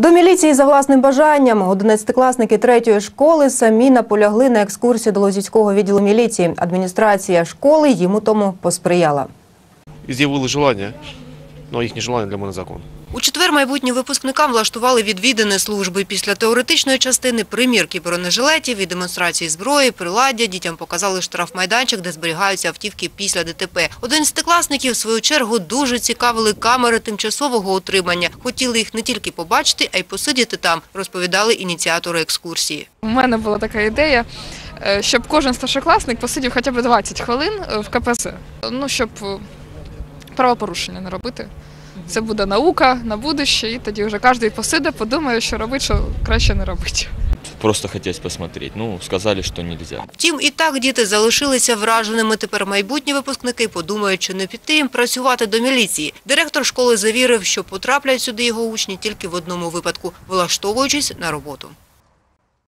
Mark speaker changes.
Speaker 1: До міліції за власним бажанням одинадцятикласники третьої школи самі наполягли на екскурсію до Лозівського відділу міліції. Адміністрація школи їм у тому посприяла.
Speaker 2: изъявили желание, но их желание для мене закон.
Speaker 1: У четвер майбутнім випускникам влаштували відвідини служби. Після теоретичної частини примірки бронежилетів і демонстрації зброї, приладдя дітям показали штрафмайданчик, де зберігаються автівки після ДТП. Одинадцятикласників, в свою чергу, дуже цікавили камери тимчасового утримання. Хотіли їх не тільки побачити, а й посидіти там, розповідали ініціатори екскурсії.
Speaker 3: У мене була така ідея, е, щоб кожен старшокласник посидів хоча б 20 хвилин е, в КПЗ. Ну, щоб е, правопорушення не робити. Це буде наука на будуще, і тоді вже кожен посиде, подумає, що робити, що краще не робити.
Speaker 4: Просто хотелось посмотреть. Ну, сказали, что нельзя.
Speaker 1: Втім, і так діти залишилися враженими. Тепер майбутні випускники подумають, чи не піти їм працювати до міліції. Директор школи завірив, що потраплять сюди його учні тільки в одному випадку – влаштовуючись на роботу.